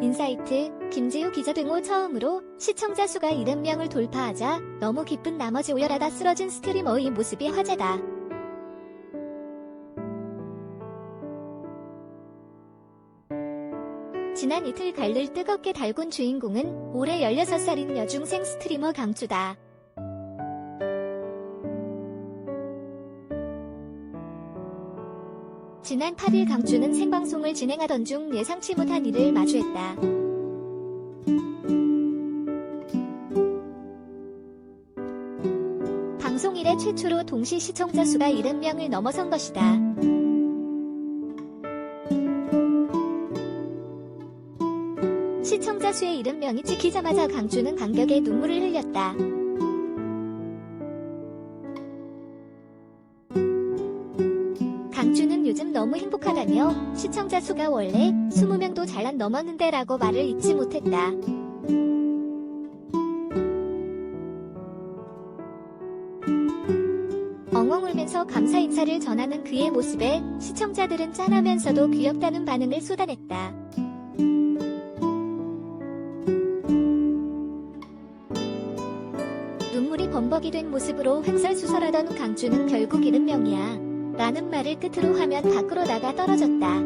인사이트, 김재우 기자 등후 처음으로 시청자 수가 70명을 돌파하자 너무 기쁜 나머지 오열하다 쓰러진 스트리머의 모습이 화제다. 지난 이틀 갈를 뜨겁게 달군 주인공은 올해 16살인 여중생 스트리머 강주다. 지난 8일 강주는 생방송을 진행하던 중 예상치 못한 일을 마주했다. 방송 이래 최초로 동시 시청자 수가 70명을 넘어선 것이다. 시청자 수의 70명이 찍히자마자 강주는 감격에 눈물을 흘렸다. 강주는 요즘 너무 행복하다며 시청자 수가 원래 20명도 잘난 넘었는데 라고 말을 잊지 못했다. 엉엉 울면서 감사 인사를 전하는 그의 모습에 시청자들은 짠하면서도 귀엽다는 반응을 쏟아냈다. 눈물이 범벅이 된 모습으로 횡설수설하던 강주는 결국 70명이야. 라는 말을 끝으로 화면 밖으로 나가 떨어졌다.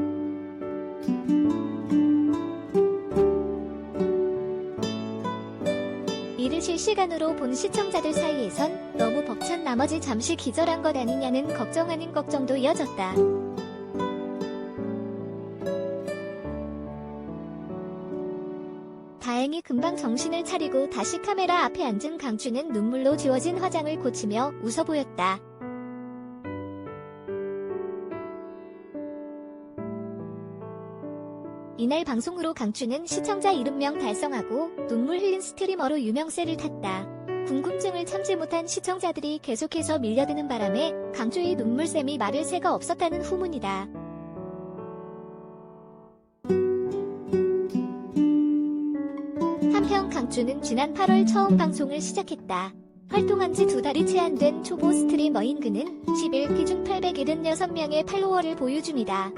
이를 실시간으로 본 시청자들 사이에선 너무 벅찬 나머지 잠시 기절한 것 아니냐는 걱정 아닌 걱정도 이어졌다. 다행히 금방 정신을 차리고 다시 카메라 앞에 앉은 강주는 눈물로 지워진 화장을 고치며 웃어 보였다. 이날 방송으로 강추는 시청자 70명 달성하고 눈물 흘린 스트리머로 유명세를 탔다. 궁금증을 참지 못한 시청자들이 계속해서 밀려드는 바람에 강주의 눈물샘이 마를 새가 없었다는 후문이다. 한편 강주는 지난 8월 처음 방송을 시작했다. 활동한 지 두 달이 채 안 된 초보 스트리머인 그는 10일 기준 876명의 팔로워를 보유 중이다.